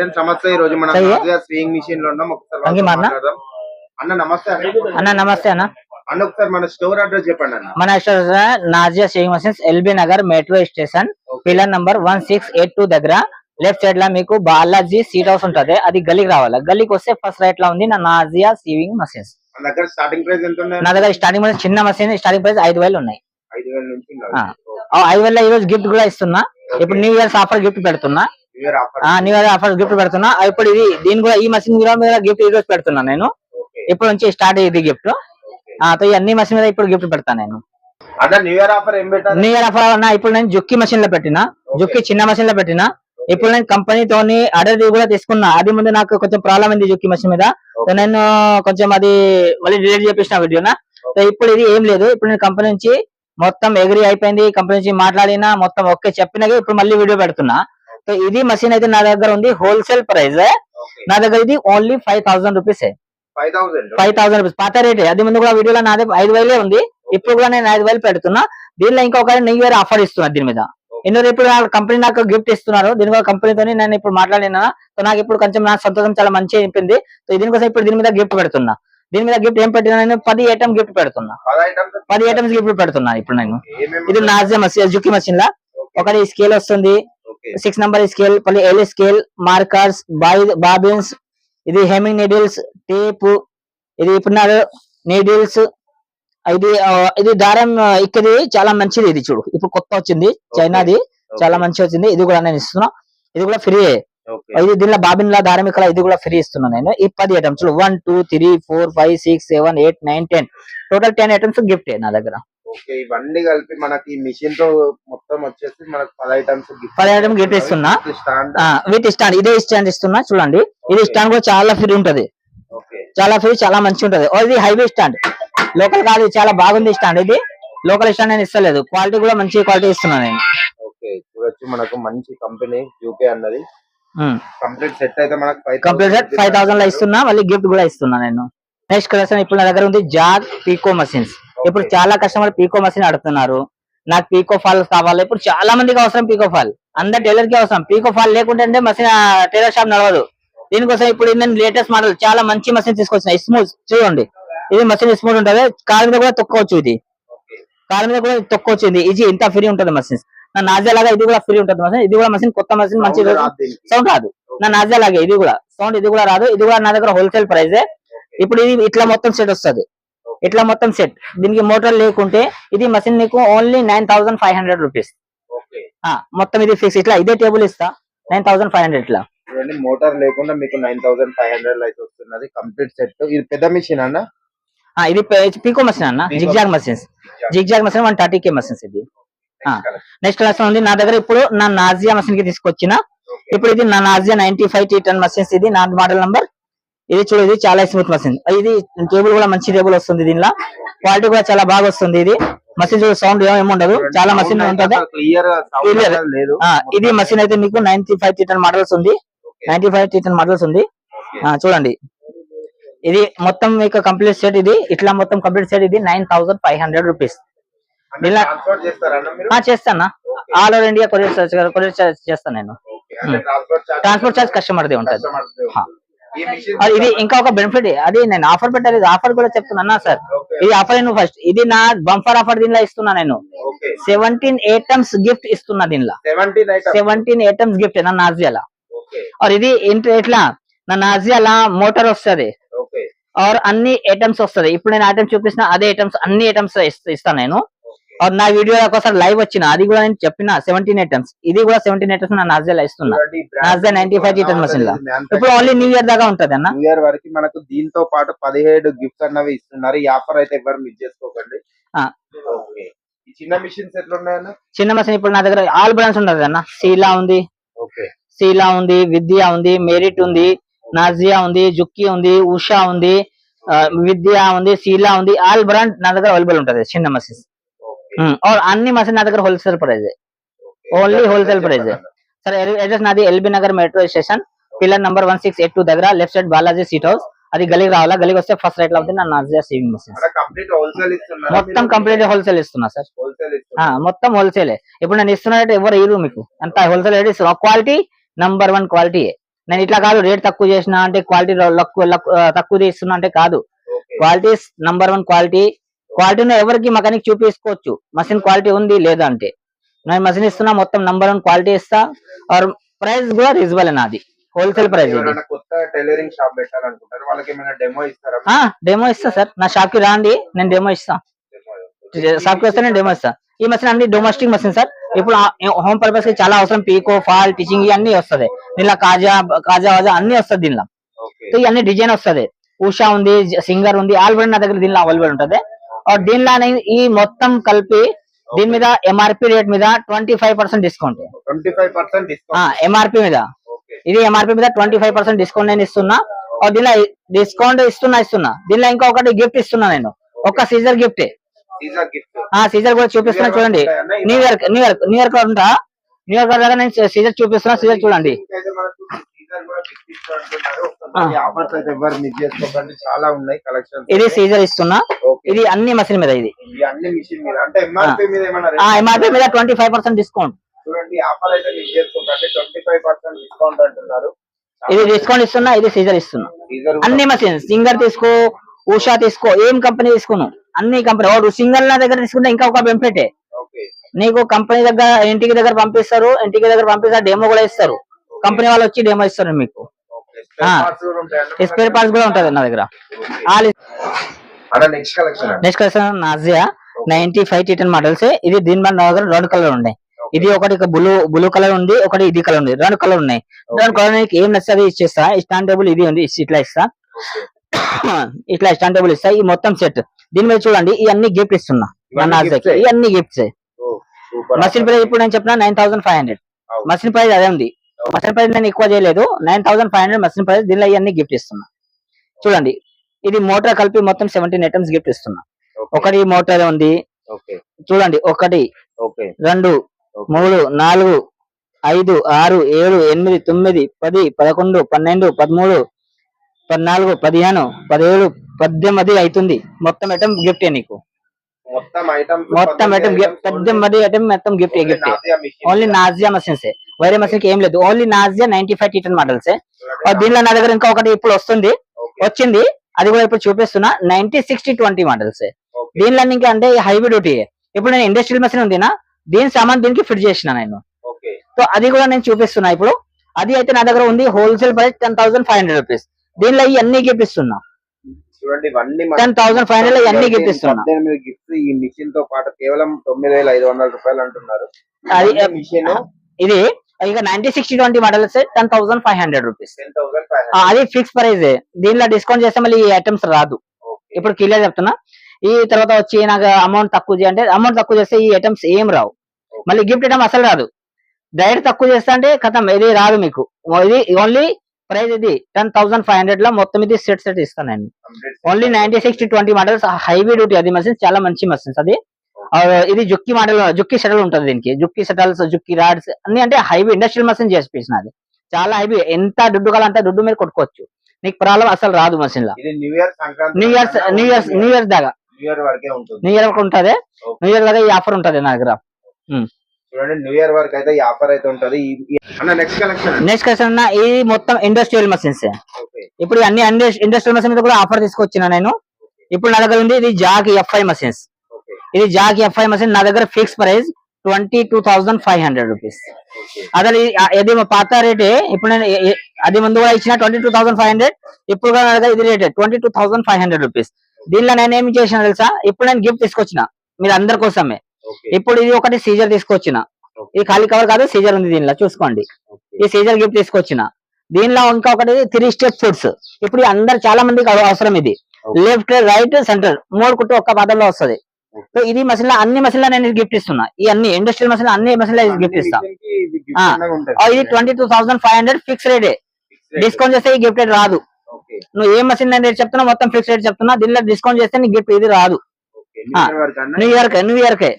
Friends నమస్తే. ఈ రోజు మనం స్వింగ్ మిషన్లో ఉన్నాం. ఒకసారి? మాట్లాడదాం. అన్న నమస్తే అన్న. నమస్తే అన్న. అన్న ఒకసారి మన స్టోర్ అడ్రస్ చెప్పండి అన్న. మన store Nazia saving machines LB Nagar metro station pillar number one six eight two దగ్గర. లెఫ్ట్ సైడ్లో మీకు బాలాజీ సీట్ హౌస్ ఉంటది. అది గలీకి రావాలి. గలీకి వస్తే ఫస్ట్ రైట్లో ఉంది నా నాజియా సేవింగ్ మషన్స్. దగ్గర స్టార్టింగ్ ప్రైస్ ఎంత ఉన్నాయి? నా దగ్గర స్టార్టింగ్ ప్రైస్ చిన్న మషిన్ స్టార్టింగ్ ప్రైస్ ఐదు వేలు ఉన్నాయి. ఐదు వేల నుంచి ఐదు వేల ఈ రోజు గిఫ్ట్ కూడా ఇస్తున్నా. ఇప్పుడు న్యూ ఇయర్స్ ఆఫర్ గిఫ్ట్ పెడుతున్నా. Year new year offer gift పెడుతున్నా. ఇప్పుడు ఇది దీని కూడా ఈ మషిన్ కూడా మీద గిఫ్ట్ ఈ రోజు పెడుతున్నా నేను. ఇప్పుడు నుంచి స్టార్ట్ అయ్యింది గిఫ్ట్ అన్ని మషిన్ మీద ఇప్పుడు గిఫ్ట్ పెడతాను నేను. New year offer new year offer అన్న ఇప్పుడు నేను జుక్కి మషిన్లో పెట్టిన. జుక్కి చిన్న మషిన్లో పెట్టిన. ఇప్పుడు నేను కంపెనీతోని ఆర్డర్ కూడా తీసుకున్నా. అది ముందు నాకు కొంచెం ప్రాబ్లం అయింది జుక్కి మషిన్ మీద. నేను కొంచెం అది మళ్ళీ డిలీట్ చేపించిన వీడియోనా ఇప్పుడు ఇది ఏం లేదు. ఇప్పుడు నేను కంపెనీ నుంచి మొత్తం ఎగ్రీ అయిపోయింది. కంపెనీ నుంచి మాట్లాడినా మొత్తం ఓకే చెప్పినాక ఇప్పుడు మళ్ళీ వీడియో పెడుతున్నా. సో ఇది మషిన్ అయితే నా దగ్గర ఉంది. హోల్సేల్ ప్రైస్ నా దగ్గర ఇది only five thousand rupees five thousand rupees పాత రేటే అది ముందు కూడా వీడియోలో నాదే ఐదు వేలే ఉంది. ఇప్పుడు కూడా నేను ఐదు వేలు పెడుతున్నా. దీనిలో ఇంకొక న్యూ ఇయర్ ఆఫర్ ఇస్తున్నా దీని మీద. ఎన్నో ఇప్పుడు కంపెనీ నాకు గిఫ్ట్ ఇస్తున్నారు. దీని కూడా కంపెనీతో నేను ఇప్పుడు మాట్లాడినా. సో నాకు ఇప్పుడు కొంచెం నా సంతోషం చాలా మంచిగా అనిపింది. సో దీనికోసం ఇప్పుడు దీని మీద గిఫ్ట్ పెడుతున్నా. దీని మీద గిఫ్ట్ ఏం పెట్టినా నేను పది ఐటమ్ గిఫ్ట్ పెడుతున్నా. పది ఐటమ్స్ గిఫ్ట్ పెడుతున్నా ఇప్పుడు నేను. ఇది నాజియా మసీన్ జుకి మషిన్ లా. ఒకటి స్కేల్ వస్తుంది. సిక్స్ నంబర్ స్కేల్ మళ్ళీ ఎల్ స్కేల్ మార్కర్స్ బాబిన్స్ ఇది హెమింగ్ నీడిల్స్ టేప్ ఇది ఇప్పుడు నీడిల్స్ ఇది ఇది దారం ఇక్కడి చాలా మంచిది ఇది చూడు. ఇప్పుడు కొత్త వచ్చింది చైనాది చాలా మంచి వచ్చింది. ఇది కూడా నేను ఇస్తున్నా. ఇది కూడా ఫ్రీ ఇది దీనిలో బాబిన్ లా దారం ఇక్కడ ఇది కూడా ఫ్రీ ఇస్తున్నా నేను. ఈ పది items one two three four five six seven eight nine ten total ten items gift నా దగ్గర. ఓకే ఇవన్నీ కలిపి మనకి మిషన్తో మొత్తం వచ్చేసి మనకు పది ఐటమ్స్ పది item gift ఇస్తున్నా. వీటి స్టాండ్ ఇదే స్టాండ్ ఇస్తున్నా చూడండి. ఇది స్టాండ్ కూడా చాలా ఫ్రీ ఉంటది. ఓకే. చాలా ఫ్రీ చాలా మంచి ఉంటది. ఇది హైవే స్టాండ్. లోకల్ కాదు చాలా బాగుంది స్టాండ్ ఇది. లోకల్ స్టాండ్ నేను ఇస్తలేదు. క్వాలిటీ కూడా మంచి క్వాలిటీ ఇస్తున్నాను నేను. ఓకే చూడొచ్చు మనకు మంచి కంపెనీ యూకే అన్నది. కంప్లీట్ సెట్ అయితే మనకు ఫైవ్ కంప్లీట్ ఫైవ్ థౌసండ్లో ఇస్తున్నా మళ్ళీ గిఫ్ట్ కూడా ఇస్తున్నా నేను. నెక్స్ట్ కలెక్షన్ ఇప్పుడు నా దగ్గర ఉంది జాగ్ పీకో మషిన్స్. ఇప్పుడు చాలా కస్టమర్ పీకో మషిన్ అడుగుతున్నారు నాకు పీకో ఫాల్ కావాలి. ఇప్పుడు చాలా మందికి అవసరం పీకో ఫాల్ అందరు టైలర్కి అవసరం. పీకో ఫాల్ లేకుంటే మషిన్ టైలర్ షాప్ నడవదు. దీనికోసం ఇప్పుడు నేను లేటెస్ట్ మోడల్ చాలా మంచి మషిన్ తీసుకొచ్చిన. స్మూత్ చూడండి. ఇది మషిన్ స్మూత్ ఉంటది. కాలు మీద కూడా తొక్కోవచ్చు ఇది. కాలు మీద కూడా తొక్కోవచ్చు ఇది ఇది ఇంత ఫ్రీ ఉంటది మషిన్ నా నాజా లాగా ఇది కూడా ఫ్రీ ఉంటది మషిన్ ఇది కూడా మషిన్ కొత్త మషిన్ మంచి సౌండ్ రాదు నా నాజా లాగే ఇది కూడా. సౌండ్ ఇది కూడా రాదు. ఇది కూడా నా దగ్గర హోల్సేల్ ప్రైస్ ఇప్పుడు ఇది ఇట్లా మొత్తం సెట్ వస్తది. ఇట్లా మొత్తం సెట్ దీనికి మోటార్ లేకుంటే ఇది మషిన్ నీకు only nine thousand five hundred rupees మొత్తం ఇది ఫిక్స్ ఇట్లా ఇదే టేబుల్ ఇస్తా. నైన్ థౌసండ్ ఫైవ్ హండ్రెడ్ ఇట్లా. చూడండి మోటార్ లేకుండా మీకు నైన్ థౌసండ్ ఫైవ్ హండ్రెడ్ అయితే వస్తున్నది. కంప్లీట్ సెట్ ఇది పెద్ద మిషన్ అన్న? ఇది పీకో మషిన్ అన్న. Zigzag machines zigzag machine one thirty K machines ఇది. నెక్స్ట్ కలెక్షన్ ఉంది. నా దగ్గర ఇప్పుడు నా నాజియా మషిన్కి తీసుకొచ్చిన. ఇప్పుడు ఇది నా Nazia ninety five T ten machines ఇది. నా మోడల్ నంబర్ ఇది చూడు ఇది చాలా స్మూత్ మషిన్ ఇది టేబుల్ కూడా మంచి టేబుల్ వస్తుంది దీనిలో. క్వాలిటీ కూడా చాలా బాగా వస్తుంది ఇది. మషిన్ చూడు సౌండ్ ఏమి ఉండదు. చాలా మషిన్ ఉంటుంది. క్లియర్ ఇది మషిన్ అయితే మీకు ninety five T ten models ఉంది. Ninety five T ten models ఉంది. చూడండి. ఇది మొత్తం మీకు కంప్లీట్ సెట్ ఇది. ఇట్లా మొత్తం కంప్లీట్ సెట్ ఇది nine thousand five hundred rupees చేస్తానా? All over India courier courier చేస్తాను నేను. ట్రాన్స్పోర్ట్ చార్జ్ కస్టమర్ది ఉంటుంది. ఇది ఇంకా ఒక బెనిఫిట్ అది నేను ఆఫర్ పెట్టలేదు. ఆఫర్ కూడా చెప్తున్నా సార్. ఇది ఆఫర్ నేను ఫస్ట్ ఇది నా బంఫర్ ఆఫర్ దీనిలో ఇస్తున్నా నేను. సెవెంటీన్ ఐటమ్స్ గిఫ్ట్ ఇస్తున్నా దీనిలో. Seventeen item seventeen items gift నా నాజియాలా. और ఇది ఏంటి ఎట్లా? నా నాజియాలా మోటార్ వస్తది. ఆర్ అన్ని ఐటమ్స్ వస్తది. ఇప్పుడు నేను ఐటమ్స్ చూపిస్తున్న అదే ఐటమ్స్ అన్ని ఐటమ్స్ ఇస్తాను నేను. నా వీడియో ఒకసారి లైవ్ వచ్చిన అది కూడా నేను చెప్పిన సెవెంటీన్ ఐటమ్స్ ఇది కూడా సెవెంటీన్ ఐటమ్స్ నా నాజియాలా ఇస్తున్నా. Nazia ninety five T ten machine లా. ఇప్పుడు ఓన్లీ న్యూ ఇయర్ దాకా ఉంటది అన్న. న్యూ ఇయర్ వరకు మనకు దీంతో పాటు పదిహేడు గిఫ్ట్స్ అన్నవి ఇస్తున్నారు. ఈ ఆఫర్ అయితే ఎవరు మిస్ చేసుకోకండి. చిన్న మిషన్స్ ఎట్లా ఉన్నాయన్న చిన్న మషిన్ ఇప్పుడు నా దగ్గర ఆల్ బ్రాండ్స్ ఉంటది అన్న. సీలా ఉంది సీలా ఉంది విద్య ఉంది మెరిట్ ఉంది నాజియా ఉంది జుక్కి ఉంది ఉషా ఉంది విద్య ఉంది సీలా ఉంది. ఆల్ బ్రాండ్ నా దగ్గర అవైలబుల్ ఉంటది చిన్న మషిన్స్ और అన్ని మషిన్ నా దగ్గర wholesale price only wholesale price సరే అడ్రస్ నాది LB Nagar metro station pillar number one six eight two దగ్గర left side Balaji seat house అది గలీకి రావాలా? గలీకి వస్తే ఫస్ట్ రైట్లో ఉంటుంది నా నాజియా సేవింగ్ మషిన్ మొత్తం కంప్లీట్ హోల్సేల్ ఇస్తున్నా సార్ ఇస్తున్నారు మొత్తం హోల్సేల్ ఇప్పుడు నేను ఇస్తున్నట్టు ఎవరు ఇరు మీకు. అంత హోల్సేల్ రేట్ ఇస్తున్నా. క్వాలిటీ నంబర్ వన్ క్వాలిటీ నేను ఇట్లా కాదు రేట్ తక్కువ చేసిన అంటే క్వాలిటీ తక్కువ తీస్తున్నా అంటే కాదు. Okay quality number one quality క్వాలిటీని ఎవరికి మెకానిక్ చూపించుకోవచ్చు మషిన్ క్వాలిటీ ఉంది లేదా అంటే? నేను మషిన్ ఇస్తున్నా మొత్తం నంబర్ వన్ క్వాలిటీ ఇస్తా. ఆర్ ప్రైస్ కూడా రీజనబుల్ నాది. హోల్సేల్ ప్రైస్ ఇది. ఎవరైనా కొత్త టైలరింగ్ షాప్ పెట్టాలనుకుంటారు వాళ్ళకి ఏమైనా డెమో ఇస్తారా? డెమో ఇస్తా సార్. నా షాప్కి రాండి నేను డెమో ఇస్తా. షాప్కి వస్తే నేను డెమో ఇస్తా. ఈ మషిన్ అన్ని డొమెస్టిక్ మషిన్ సార్. ఇప్పుడు హోమ్ పర్పస్కి చాలా అవసరం. పీకో ఫాల్ టీచింగ్ అన్ని వస్తుంది. దీనిలో కాజా కాజా వాజా అన్ని వస్తుంది దీనిలో. ఇవన్నీ డిజైన్ వస్తది. ఉషా ఉంది సింగర్ ఉంది ఆల్రెడీ నా దగ్గర దీనిలో అవైలబుల్ ఉంటది. దీనిలోనే ఈ మొత్తం కలిపి దీని మీద ఎంఆర్పి రేట్ మీద twenty five percent discount MRP మీద. ఇది ఎంఆర్పి మీద ట్వంటీ ఫైవ్ పర్సెంట్ డిస్కౌంట్ నేను ఇస్తున్నా. దీనిలో డిస్కౌంట్ ఇస్తున్నా ఇస్తున్నా. దీనిలో ఇంకా ఒకటి గిఫ్ట్ ఇస్తున్నా నేను. ఒక సీజర్ గిఫ్ట్ సీజర్ కూడా చూపిస్తున్నా చూడండి. New year new year new year ఉంటా న్యూ ఇయర్ కార్డ్ దగ్గర నేను సీజర్ చూపిస్తున్నా సీజర్ చూడండి. ఆఫర్స్ అయితే ఎవరు మిస్ చేసుకోకండి. చాలా ఉన్నాయి కలెక్షన్ ఇది సీజర్ ఇస్తున్నా. ఇది అన్ని మీద ఇది. మిషన్ మీద. అంటే ఎంఆర్పీ మీద ఏమన్నా ఆ ఎంఆర్పి మీద ట్వంటీ ఫైవ్ పర్సెంట్ డిస్కౌంట్. చూడండి ఆఫర్ అయితే మిస్ చేసుకోకండి. ట్వంటీ ఫైవ్ పర్సెంట్ డిస్కౌంట్ అంటున్నారు. ఇది డిస్కౌంట్ ఇస్తున్నా ఇది సీజర్ ఇస్తున్నా. అన్ని మషిన్స్ సింగర్ తీసుకో ఉషా తీసుకో ఏం కంపెనీ తీసుకోను? అన్ని కంపెనీ. వాడు సింగల్ నా దగ్గర తీసుకుంటే ఇంకా ఒక బెనిఫిట్ నీకు కంపెనీ దగ్గర ఇంటికి దగ్గర పంపిస్తారు ఇంటికి దగ్గర పంపిస్తారు డెమో కూడా ఇస్తారు. కంపెనీ వాళ్ళు వచ్చి డెమో ఇస్తారు మీకు. స్పేర్ పార్ట్స్ కూడా ఉంటది నా దగ్గర. Next collection Nazia ninety five T ten models ఇది దీని మీద నా దగ్గర రెండు కలర్ ఉన్నాయి. ఇది ఒకటి బ్లూ బ్లూ కలర్ ఉంది ఒకటి ఇది కలర్ ఉంది. రెండు కలర్ ఉన్నాయి. రెండు కలర్ ఏం నచ్చది ఇచ్చేస్తా స్టాండ్ టేబుల్ ఇది ఉంది ఇట్లా ఇస్తా. ఇట్లా స్టాండ్ టేబుల్ ఇస్తా. ఈ మొత్తం సెట్ దీని మీద చూడండి ఇవన్నీ గిఫ్ట్ ఇస్తున్నా. ఇవన్నీ గిఫ్ట్స్ మసిన్ ప్రైస్ ఇప్పుడు నేను చెప్పిన nine thousand five hundred. Machine price అదే ఉంది. మసిన్ ప్రైస్ నేను ఎక్కువ చేయలేదు. Nine thousand five hundred machine price దీనిలో ఇవన్నీ గిఫ్ట్ ఇస్తున్నా. చూడండి ఇది మోటార్ కలిపి మొత్తం సెవెంటీన్ ఐటమ్స్ గిఫ్ట్ ఇస్తున్నా. ఒకటి మోటార్ ఉంది. చూడండి ఒకటి రెండు మూడు నాలుగు ఐదు ఆరు ఏడు ఎనిమిది తొమ్మిది పది పదకొండు పన్నెండు పదమూడు పద్నాలుగు పదిహేను పదిహేడు పద్దెనిమిది అవుతుంది మొత్తం ఐటమ్ గిఫ్ట్ నీకు? మొత్తం ఐటమ్ మొత్తం ఐటమ్ పద్దెనిమిది ఐటమ్ మొత్తం gift gift only Nazia machines వేరే మషిన్ ఏం లేదు. Only Nazia ninety five T ten models దీనిలో నా దగ్గర ఇంకా ఒకటి ఇప్పుడు వస్తుంది. వచ్చింది. అది కూడా ఇప్పుడు చూపిస్తున్నా. నైన్టీ సిక్స్టీ ట్వంటీ మోడల్స్ దీనిలో ఇంకా అంటే హైబ్రిడ్ ఒకటి ఇప్పుడు నేను ఇండస్ట్రియల్ మెషిన్ ఉంది నా దీని సామాన్ దీనికి ఫిట్ చేసిన నేను. సో అది కూడా నేను చూపిస్తున్నా ఇప్పుడు. అది అయితే నా దగ్గర ఉంది wholesale price ten thousand five hundred rupees దీనిలో ఇవన్నీ ఇస్తున్నా. చూడండి ఇవన్నీ టెన్ థౌసండ్ ఫైవ్ హండ్రెడ్ ఇవన్నీ గిఫ్ట్ గిఫ్ట్స్ ఈ మిషన్తో పాటు కేవలం తొమ్మిది వేల ఐదు వందల రూపాయలు అంటున్నారు. అది ఇది ఇక ninety sixty twenty models ten thousand five hundred rupees అది ఫిక్స్ ప్రైస్ దీనిలో డిస్కౌంట్ చేస్తే మళ్ళీ ఈ ఐటమ్స్ రాదు. ఇప్పుడు క్లియర్ చెప్తున్నా. ఈ తర్వాత వచ్చి నాకు అమౌంట్ తక్కువ చేయంటే అమౌంట్ తక్కువ చేస్తే ఈ ఐటమ్స్ ఏం రావు. మళ్ళీ గిఫ్ట్ ఐటమ్ అసలు రాదు. డైరెక్ట్ తక్కువ చేస్తా అంటే కథం ఇది రాదు మీకు. ఇది ఓన్లీ ప్రైస్ ఇది టెన్ థౌసండ్ ఫైవ్ హండ్రెడ్లో మొత్తం ఇది సెట్ సెట్ ఇస్తాను నేను. Only ninety sixty twenty models heavy duty అది మషిన్స్ చాలా మంచి మషిన్స్ అది ఇది జుక్కి మోడల్ జుక్కి షటల్ ఉంటుంది దీనికి. జుక్కి షటల్స్ జుక్కి రాడ్స్ అన్ని అంటే హైవీ ఇండస్ట్రియల్ మషిన్ చేసి అది చాలా హైవీ ఎంత దుడ్డు కావాలంత దుడ్డు మీరు కొట్టుకోవచ్చు. నీకు ప్రాబ్లం అసలు రాదు మషిన్లో. New year new years new years new year దాకా. న్యూ ఇయర్ వరకే ఉంటుంది. న్యూ ఇయర్ వరకు ఉంటది. న్యూ ఇయర్ దాకా ఈ ఆఫర్ ఉంటది నా దగ్గర. చూడండి న్యూ ఇయర్ వరకు అయితే ఈ ఆఫర్ అయితే ఉంటది. ఈ- ఈ- అన్న నెక్స్ట్ కలెక్షన్ క్వశ్చన్ ఇది మొత్తం ఇండస్ట్రియల్ మషిన్స్ ఇప్పుడు అన్ని ఇండస్ట్రియల్ మషిన్ మీద కూడా ఆఫర్ తీసుకొచ్చిన నేను. ఇప్పుడు నా దగ్గర ఉంది ఇది జాక్ ఎఫ్ఐ మషిన్స్ ఇది జాక్ ఎఫ్ఐ మషిన్. నా దగ్గర fix price twenty two thousand five hundred rupees. ఆ- ఇది పాత రేటే. ఇప్పుడు నేను అది ముందు కూడా ఇచ్చిన twenty two thousand five hundred. ఇప్పుడు కూడా నా దగ్గర ఇది రేటే twenty two thousand five hundred rupees. దీనిలో నేను ఏమి చేసిన తెలుసా? ఇప్పుడు నేను గిఫ్ట్ తీసుకొచ్చిన. మీరు అందరి కోసమే. ఇప్పుడు ఇది ఒకటి సీజర్ తీసుకొచ్చిన. ఇది ఖాళీ కవర్ కాదు సీజర్ ఉంది దీనిలో చూసుకోండి. ఈ సీజర్ గిఫ్ట్ తీసుకొచ్చిన. దీనిలో ఇంకా ఒకటి త్రీ స్టెప్ ఫుడ్స్ ఇప్పుడు అందరు చాలా మందికి అవ- అవసరం ఇది. లెఫ్ట్ రైట్ సెంటర్ మూడు కుట్టు ఒక్క పాదంలో వస్తది. సో ఇది మసిన్ అన్ని మసిన్ నేను గిఫ్ట్ ఇస్తున్నా. ఈ అన్ని ఇండస్ట్రియల్ మసిన్ అన్ని మసిన్ గిఫ్ట్ ఇస్తా. ఇది twenty two thousand five hundred fix రేటే. డిస్కౌంట్ చేస్తే ఈ గిఫ్ట్ రేట్ రాదు. నువ్వు ఏ మసిన్ రేట్ చెప్తున్నా మొత్తం ఫిక్స్ రేట్ చెప్తున్నా. దీనిలో డిస్కౌంట్ చేస్తే నీకు గిఫ్ట్ ఇది రాదు. న్యూ ఇయర్ న్యూ ఇయర్ కే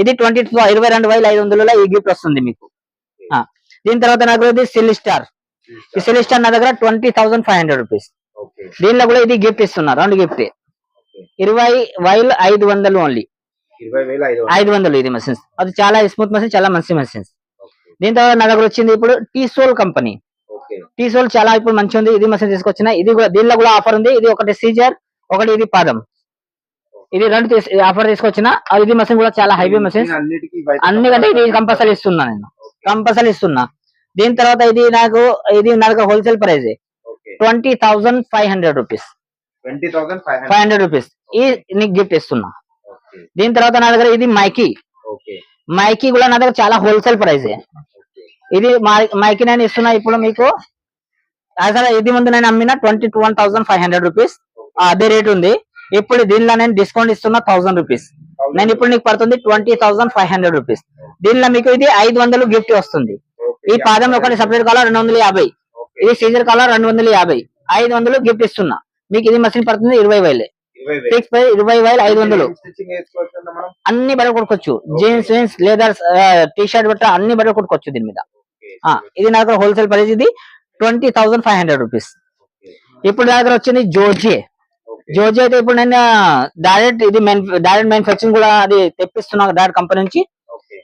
ఇది ట్వంటీ టూ ఇరవై రెండు వేల ఐదు వందలలో ఈ గిఫ్ట్ వస్తుంది మీకు. దీని తర్వాత నాకు ఇది సిల్ స్టార్. ఈ సిల్ స్టార్ నా దగ్గర twenty thousand five hundred rupees దీనిలో కూడా ఇది గిఫ్ట్ ఇస్తున్నా. రెండు గిఫ్ట్ ఇరవై వైల్ ఐదు వందలు ఓన్లీ ఐదు వందలు. ఇది మెషిన్స్ అది చాలా స్మూత్ మెషిన్ చాలా మంచి మెషిన్స్ దీని తర్వాత నా దగ్గర వచ్చింది ఇప్పుడు టీ సోల్ కంపెనీ టీసోల్ చాలా ఇప్పుడు మంచి ఉంది ఇది మసీన్ తీసుకొచ్చిన. ఇది దీనిలో కూడా ఆఫర్ ఉంది. ఇది ఒకటి సీజర్ ఒకటి ఇది పాదం ఇది రెండు ఆఫర్ తీసుకొచ్చిన. ఇది మసీన్ కూడా చాలా హైవీ అన్నిటికీ బయట అన్నికంటే ఇది కంపల్సరీ ఇస్తున్నా నేను. కంపల్సరీ ఇస్తున్నా. దీని తర్వాత ఇది నాకు ఇది నాకు wholesale price twenty thousand five hundred rupees. Five hundred. Rupees. ఈ నీకు గిఫ్ట్ ఇస్తున్నా. దీని తర్వాత నా దగ్గర ఇది మైకీ మైకీ కూడా నా దగ్గర చాలా హోల్సేల్ ప్రైస్ ఇది మైకీ నేను ఇస్తున్నా ఇప్పుడు మీకు. అసలు ఇది ముందు నేను అమ్మిన twenty two one thousand five hundred rupees. అదే రేట్ ఉంది. ఇప్పుడు దీనిలో నేను డిస్కౌంట్ ఇస్తున్నా థౌసండ్ రూపీస్. నేను ఇప్పుడు నీకు పడుతుంది twenty thousand five hundred rupees. దీనిలో మీకు ఇది ఐదు వందలు గిఫ్ట్ వస్తుంది. ఈ పాదం ఒకటి సపరేట్ కాలర్ రెండు వందల యాభై. ఇది సీజర్ కాలర్ రెండు వందల యాభై. ఐదు వందలు గిఫ్ట్ ఇస్తున్నా. మీకు ఇది మసీన్ పడుతుంది ఇరవై వేలే. ఫిక్స్ ప్రైస్ ఇరవై వేలు ఐదు వందలు. అన్ని బట్ట కొట్టుకోవచ్చు jeans jeans leather T shirt బట్ట అన్ని బట్ట కొట్టుకోవచ్చు దీని మీద. ఇది నా దగ్గర హోల్సేల్ ప్రైస్ ఇది twenty thousand five hundred rupees. ఇప్పుడు నా దగ్గర వచ్చింది జోజే జోజే అయితే ఇప్పుడు నేను డైరెక్ట్ ఇది డైరెక్ట్ మ్యానుఫాక్చరింగ్ కూడా అది తెప్పిస్తున్నా డైరెక్ట్ కంపెనీ నుంచి.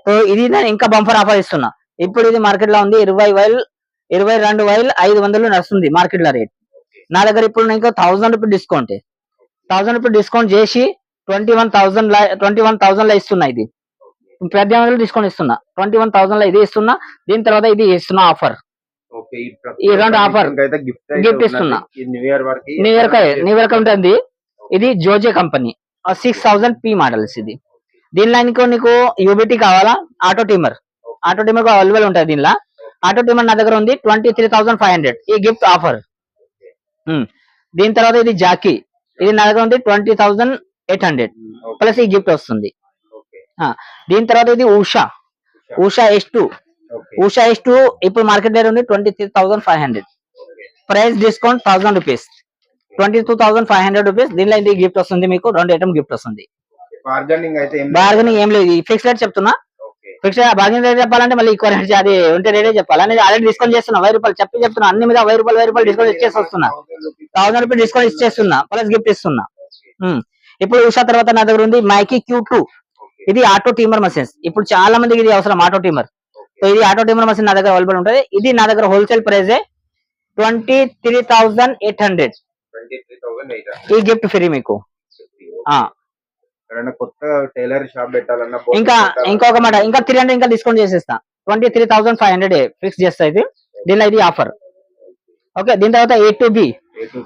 సో ఇది నేను ఇంకా బంఫర్ ఆఫర్ ఇస్తున్నా. ఇప్పుడు ఇది మార్కెట్లో ఉంది ఇరవై వైల్ ఇరవై రెండు వైల్ ఐదు వందలు నడుస్తుంది మార్కెట్లో రేట్ నా దగ్గర ఇప్పుడు ఇంకా thousand rupee discount thousand rupee discount చేసి twenty one thousand twenty one థౌసండ్లో ఇస్తున్నా ఇది. పద్దెనిమిది డిస్కౌంట్ ఇస్తున్నా. ట్వంటీ వన్ థౌసండ్లో ఇది ఇస్తున్నా. దీని తర్వాత ఇది ఇస్తున్నా ఆఫర్ ఈ రెండు. అయితే గిఫ్ట్ ఇస్తున్నా. New year new year new year ఉంటుంది. ఇది జోజే company six thousand P models ఇది. దీనిలో ఇంకో నీకు యూబిటీ కావాలా? Auto trimmer auto trimmer available ఉంటుంది దీనిలో. ఆటో టీమర్ నా దగ్గర ఉంది twenty three thousand five hundred ఈ గిఫ్ట్ ఆఫర్ దీని తర్వాత ఇది జాకీ. ఇది నా దగ్గర ఉంది twenty thousand eight hundred plus ఈ గిఫ్ట్ వస్తుంది. ఆ, దీని తర్వాత ఇది Usha. Usha. S two Usha S two ఇప్పుడు మార్కెట్ రేట్ ఉంది twenty three thousand five hundred price discount thousand rupees twenty two thousand five hundred rupees దీనిలో ఇది గిఫ్ట్ వస్తుంది మీకు. రెండు ఐటమ్ గిఫ్ట్ వస్తుంది. బార్గెనింగ్ ఏం లేదు. ఫిక్స్ రేట్ చెప్తున్నా. ఫిక్స్ బార్గెనింగ్ రేట్ చెప్పాలంటే మళ్ళీ ఎక్కువ రేట్ అది ఉంటే రేటే చెప్పాలి. అనేది ఆల్రెడీ డిస్కౌంట్ చేస్తున్నా వెయ్యి రూపాయలు చెప్పి చెప్తున్నా అన్ని మీద వెయ్యి రూపాయలు వెయ్యి రూపాయలు డిస్కౌంట్ ఇచ్చేసి వస్తున్నా థౌసండ్ రూపీస్ డిస్కౌంట్ ఇచ్చేస్తున్నా ప్లస్ గిఫ్ట్ ఇస్తున్నా. ఇప్పుడు ఉషా తర్వాత నా దగ్గర ఉంది మైకీ క్యూ టూ ఇది ఆటో టీమర్ మషిన్స్ ఇప్పుడు చాలా మందికి ఇది అవసరం ఆటో టీమర్. సో ఇది ఆటో టీమర్ మషిన్ నా దగ్గర అవైలబుల్ ఉంటుంది. ఇది నా దగ్గర wholesale price twenty three thousand eight hundred ఈ గిఫ్ట్ ఫ్రీ మీకు. ఎవరైనా కొత్త టైలర్ షాప్ పెట్టాలన్నా ఇంకా ఇంకొక మాట ఇంకా త్రీ హండ్రెడ్ ఇంకా డిస్కౌంట్ చేసేస్తా. Twenty three thousand five hundred fix చేస్తా ఇది. దీనిలో ఇది ఆఫర్ ఓకే దీని తర్వాత ఏ టు బి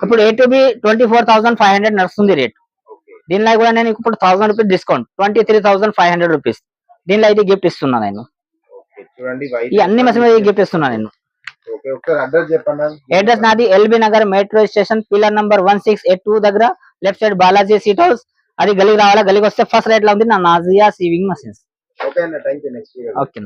ఇప్పుడు A two B twenty four thousand five hundred నడుస్తుంది రేట్ దీనిలో కూడా నేను ఇప్పుడు thousand rupees discount twenty three thousand five hundred rupees దీనిలో అయితే గిఫ్ట్ ఇస్తున్నా నేను. ఈ అన్ని మీద గిఫ్ట్ ఇస్తున్నా నేను. అడ్రస్ నాది LB Nagar metro station pillar number one six eight two దగ్గర left side Balaji seat house అది గలికి రావాలా? గలికి వస్తే ఫస్ట్ రైట్లో ఉంది నా నాజియా సీవింగ్ మషిన్స్ ఓకే అన్న థ్యాంక్ యూ నెక్స్ట్ ఓకే